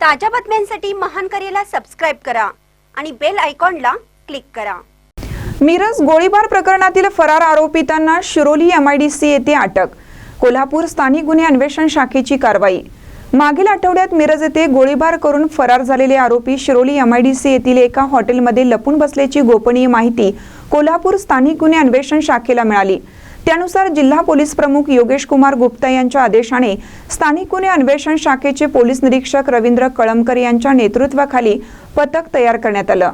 ताज्या बातम्यांसाठी महान करेला सबस्क्राईब करा आणि बेल आयकॉनला क्लिक करा. मिरज गोळीबार प्रकरणातील फरार आरोपितांना शिरोली एमआयडीसी येथे अटक. कोल्हापूर स्थानिक गुन्हे अन्वेषण शाखेची कारवाई. मागील आठवड्यात मिरज येथे गोळीबार करून फरार झालेले आरोपी शिरोली एमआयडीसी येथील एका हॉटेलमध्ये लपून बसल्याची गोपनीय माहिती कोल्हापूर स्थानिक गुन्हे अन्वेषण शाखेला मिळाली. त्यानुसार जिल्हा पोलीस प्रमुख योगेश कुमार गुप्ता यांच्या आदेशाने स्थानिक गुन्हे अन्वेषण शाखेचे पोलीस निरीक्षक रवींद्र कळमकर यांच्या नेतृत्वाखाली पथक तयार करण्यात आलं.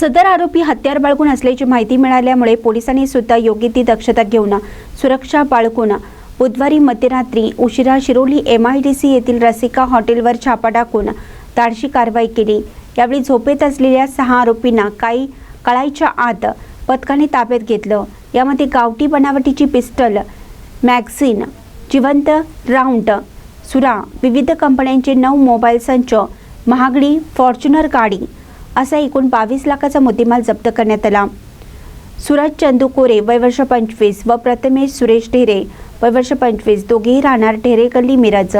सदर आरोपी हत्यार बाळगून असल्याची माहिती मिळाल्यामुळे पोलिसांनी सुद्धा योग्य ती दक्षता घेऊन सुरक्षा बाळगून बुधवारी मध्यरात्री उशिरा Shiroli M I D C येथील रसिका हॉटेलवर छापा टाकून धाडशी कारवाई केली. यावेळी झोपेत असलेल्या सहा आरोपींना काही कळायच्या आत पथकाने ताब्यात घेतलं. यामध्ये गावठी बनावटीची पिस्टल मॅगझिन जिवंत राऊंड सुरा विविध कंपन्यांचे नऊ मोबाईल संच महागडी फॉर्च्युनर गाडी असा एकूण बावीस लाखाचा मुद्देमाल जप्त करण्यात आला. सूरज चंदू कोरे वयवर्ष पंचवीस व प्रथमेश सुरेश ढेरे वयवर्ष पंचवीस दोघेही राहणार ढेरे गल्ली मिरज.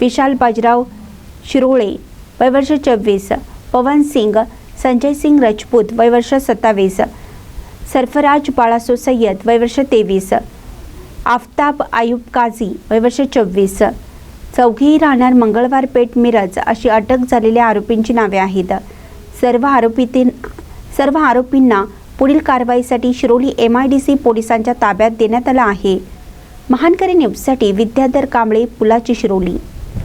विशाल बाजीराव शिरोळे वयवर्ष चोवीस पवन सिंग संजय सिंग राजपूत वयवर्ष सत्तावीस सरफराज बाळासो सय्यद वयवर्ष तेवीस. आफताब आयुब काझी वयवर्ष चोवीस. चौघेही राहणार मंगळवार पेठ मिरज अशी अटक झालेल्या आरोपींची नावे आहेत. सर्व आरोपीतीं सर्व आरोपींना पुढील कारवाईसाठी Shiroli M I D C पोलिसांच्या ताब्यात देण्यात आलं आहे. महानकरी न्यूजसाठी विद्याधर कांबळे पुलाची शिरोली.